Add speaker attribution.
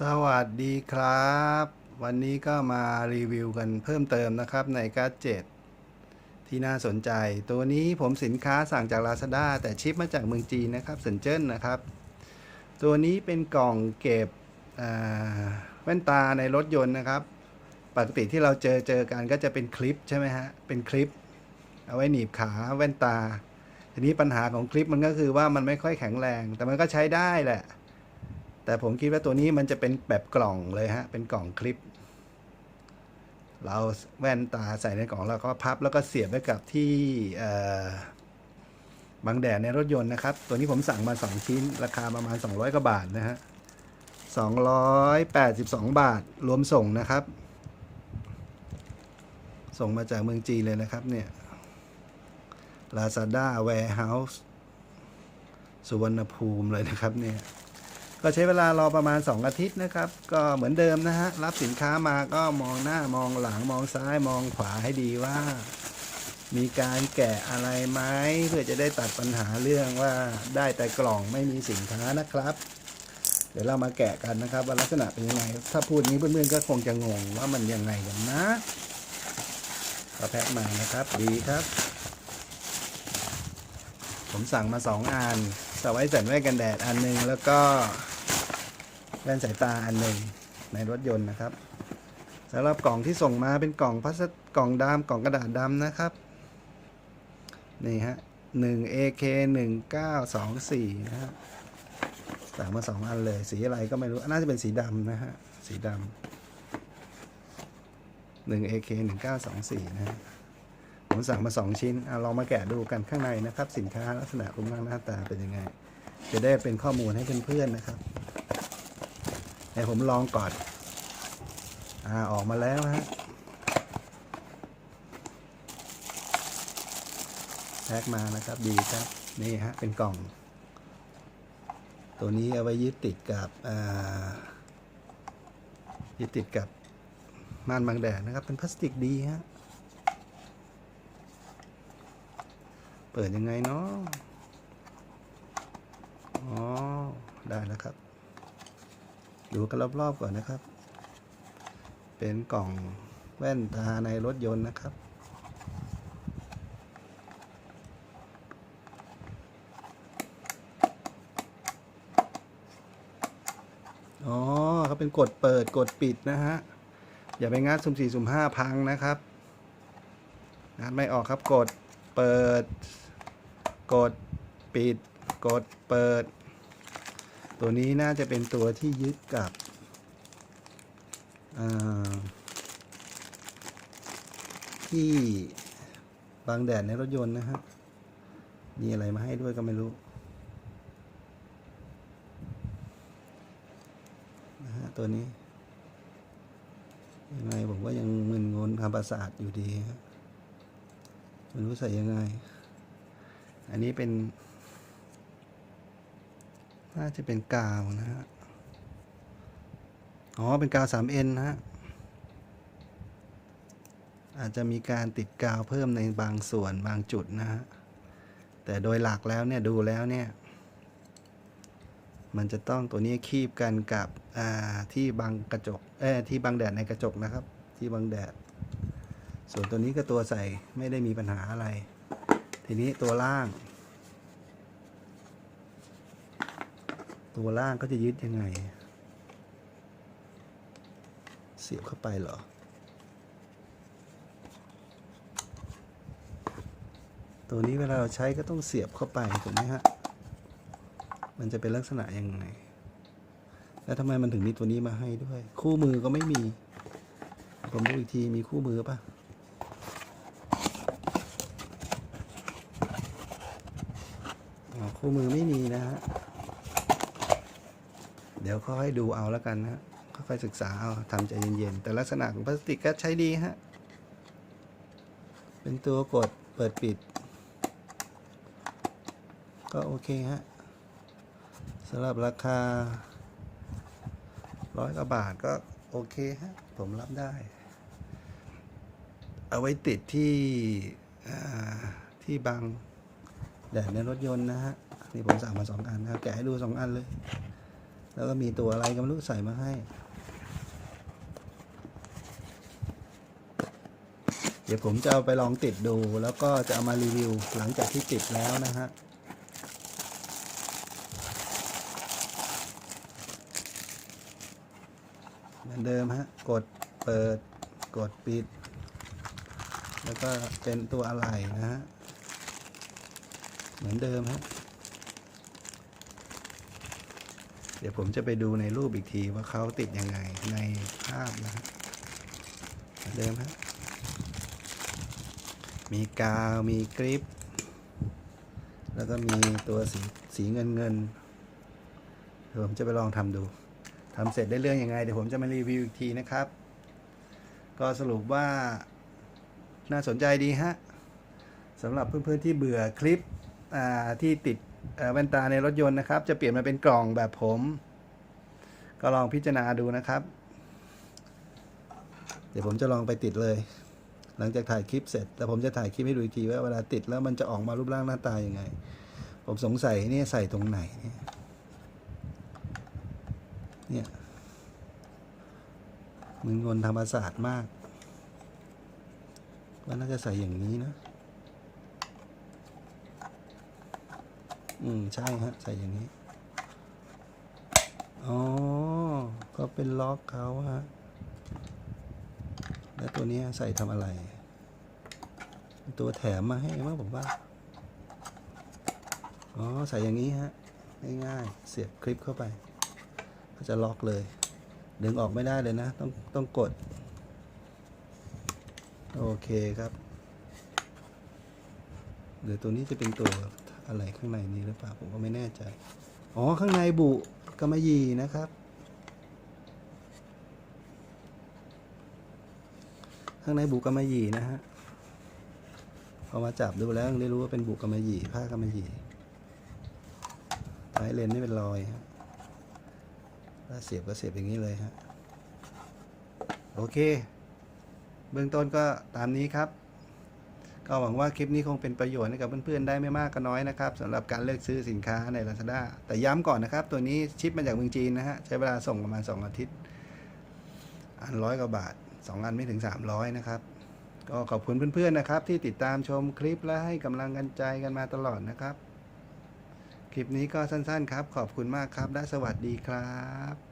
Speaker 1: สวัสดีครับ วันนี้ก็มารีวิวกันเพิ่มเติมนะครับในการ์ดเจ็ดที่น่าสนใจ ตัวนี้ผมสินค้าสั่งจาก Lazada แต่ชิปมาจากเมืองจีนนะครับเซนเจิ้นนะครับ ตัวนี้เป็นกล่องเก็บแว่นตาในรถยนต์นะครับ ปกติที่เราเจอเจอกันก็จะเป็นคลิปใช่ไหมฮะเป็นคลิป เอาไว้หนีบขาแว่นตา ทีนี้ปัญหาของคลิปมันก็คือว่ามันไม่ค่อยแข็งแรง แต่มันก็ใช้ได้แหละ แต่ผมคิดว่าตัวนี้มันจะเป็นแบบกล่องเลยฮะ เป็นกล่องคลิป เราแว่นตาใส่ในกล่องแล้วก็พับแล้วก็เสียบไว้กับที่บังแดดในรถยนต์นะครับ ตัวนี้ผมสั่งมา 2 ชิ้น ราคาประมาณ 200 กว่าบาทนะฮะ 282 บาทรวมส่งนะครับ ส่งมาจากเมืองจีนเลยนะครับเนี่ย Lazada Warehouse สุวรรณภูมิเลยนะครับเนี่ย ก็ใช้เวลารอประมาณ 2 อาทิตย์นะครับ ก็เหมือนเดิมนะฮะ รับสินค้ามาก็มองหน้ามองหลังมองซ้ายมองขวาให้ดีว่า มีการแกะอะไรไหมเพื่อจะได้ตัดปัญหาเรื่องว่าได้แต่กล่องไม่มีสินค้านะครับ เดี๋ยวเรามาแกะกันนะครับ ว่าลักษณะเป็นยังไง ถ้าพูดนี้เพื่อนๆก็คงจะงงว่ามันยังไงกันนะก็แพ็คมานะครับดีครับ ผมสั่งมาสองอันสไว้ใส่แว่นกันแดดอันหนึ่งแล้วก็ แว่นสายตาอันหนึ่งในรถยนต์นะครับสำหรับกล่องที่ส่งมาเป็นกล่องพลาสติกกล่องดำกล่องกระดาษดำนะครับนี่ฮะหนึ่ง AK หนึ่งเก้าสองสี่นะฮะสั่งมาสองอันเลย สีอะไรก็ไม่รู้ น่าจะเป็นสีดำนะฮะ สีดำหนึ่ง AK หนึ่งเก้าสองสี่นะฮะผมสั่งมา2ชิ้นเอาลองมาแกะดูกันข้างในนะครับ สินค้าลักษณะรูปร่างหน้าตาเป็นยังไง จะได้เป็นข้อมูลให้เพื่อนๆนะครับ เดี๋ยวผมลองก่อน อ่า ออกมาแล้วฮะแพ็กมานะครับดีครับ นี่ฮะ เป็นกล่อง ตัวนี้เอาไว้ยึดติดกับยึดติดกับม่านบังแดดนะครับ เป็นพลาสติกดีฮะ เปิดยังไงเนาะอ๋อ ได้แล้วครับ ดูกันรอบๆก่อนนะครับ เป็นกล่องแว่นตาในรถยนต์นะครับ อ๋อเขาเป็นกดเปิดกดปิดนะฮะ อย่าไปงัดสุ่มสี่สุ่มห้าพังนะครับงัดไม่ออกครับกดเปิด กดปิด กดเปิด ตัวนี้น่าจะเป็นตัวที่ยึดกับที่บางแดดในรถยนต์นะฮะมีอะไรมาให้ด้วยก็ไม่รู้นะฮะตัวนี้ยังไงผมว่ายังมึนงนทางประสาทอยู่ดีไม่รู้ใส่ยังไง อันนี้เป็น น่าจะเป็นกาวนะฮะ อ๋อ เป็นกาว 3N นะฮะ อาจจะมีการติดกาวเพิ่มในบางส่วนบางจุดนะฮะ แต่โดยหลักแล้วเนี่ย ดูแล้วเนี่ย มันจะต้องตัวนี้คีบกันกับอ่าที่บังกระจก เอ้ที่บังแดดในกระจกนะครับ ที่บังแดด ส่วนตัวนี้ก็ตัวใส่ไม่ได้มีปัญหาอะไร ทีนี้ตัวล่าง ตัวล่างก็จะยึดยังไง เสียบเข้าไปเหรอตัวนี้เวลาเราใช้ก็ต้องเสียบเข้าไปถูกไหมฮะ มันจะเป็นลักษณะยังไง แล้วทำไมมันถึงมีตัวนี้มาให้ด้วย คู่มือก็ไม่มี ผมดูอีกทีมีคู่มือปะคู่มือไม่มีนะฮะ ดี๋ยวค่อยดูเอาแล้วกันนะค่อยๆศึกษาเอาทำใจเย็นๆ แต่ลักษณะของพลาสติกก็ใช้ดีฮะ เป็นตัวกดเปิดปิด ก็โอเคฮะสำหรับราคาร้อยกว่าบาทก็โอเคฮะ ผมรับได้ เอาไว้ติดที่ที่บังแดดในรถยนต์นะฮะ นี่ผมสั่งมาสองอันนะแกะให้ดูสองอันเลย แล้วก็มีตัวอะไรก็ไม่รู้ใส่มาให้ เดี๋ยวผมจะเอาไปลองติดดู แล้วก็จะเอามารีวิวหลังจากที่ติดแล้วนะฮะเหมือนเดิมฮะ กดเปิด กดปิด แล้วก็เป็นตัวอะไรนะฮะ เหมือนเดิมฮะ เดี๋ยวผมจะไปดูในรูปอีกทีว่าเขาติดยังไงในภาพนะฮะเดิมฮะมีกาวมีกริป แล้วก็มีตัวสีสีเงินเงินเดี๋ยวผมจะไปลองทำดูทำเสร็จได้เรื่องยังไง เดี๋ยวผมจะมารีวิวอีกทีนะครับ ก็สรุปว่าน่าสนใจดีฮะสำหรับเพื่อนๆที่เบื่อคลิปอ่าที่ติด แว่นตาในรถยนต์นะครับ จะเปลี่ยนมาเป็นกล่องแบบผม ก็ลองพิจารณาดูนะครับ เดี๋ยวผมจะลองไปติดเลย หลังจากถ่ายคลิปเสร็จ แล้วผมจะถ่ายคลิปให้ดูอีกทีว่าเวลาติดแล้วมันจะออกมารูปร่างหน้าตายังไง ผมสงสัยนี่ใส่ตรงไหนเนี่ยเนี่ยมึนงนธรรมศาสตร์มากว่าน่าจะใส่อย่างนี้นะ อืมใช่ฮะใส่อย่างนี้ อ๋อ ก็เป็นล็อกเขาฮะ แล้วตัวนี้ใส่ทำอะไร ตัวแถมมาให้มั้งผมว่า อ๋อ ใส่อย่างนี้ฮะ ง่ายๆ เสียบคลิปเข้าไป ก็จะล็อกเลย ดึงออกไม่ได้เลยนะ ต้องต้องกด โอเคครับหรือตัวนี้จะเป็นตัว อะไรข้างในนี้หรือเปล่าผมก็ไม่แน่ใจ อ๋อข้างในบุกำมะหยี่นะครับ ข้างในบุกำมะหยี่นะฮะพอมาจับดูแล้วได้รู้ว่าเป็นบุกำมะหยี่ผ้ากำมะหยี่ท้ายเลนไม่เป็นรอยฮะถ้าเสียบก็เสียบอย่างนี้เลยฮะโอเค เบื้องต้นก็ตามนี้ครับ ก็หวังว่าคลิปนี้คงเป็นประโยชน์ให้กับเพื่อนๆได้ไม่มากก็น้อยนะครับสำหรับการเลือกซื้อสินค้าใน Lazada แต่ย้ำก่อนนะครับ ตัวนี้ชิปมาจากเมืองจีนนะฮะใช้เวลาส่งประมาณ 2 อาทิตย์ อันร้อยกว่าบาท 2 อันไม่ถึง 300 นะครับ ก็ขอบคุณเพื่อนๆนะครับ ที่ติดตามชมคลิปและให้กำลังกันใจกันมาตลอดนะครับ คลิปนี้ก็สั้นๆครับ ขอบคุณมากครับและสวัสดีครับ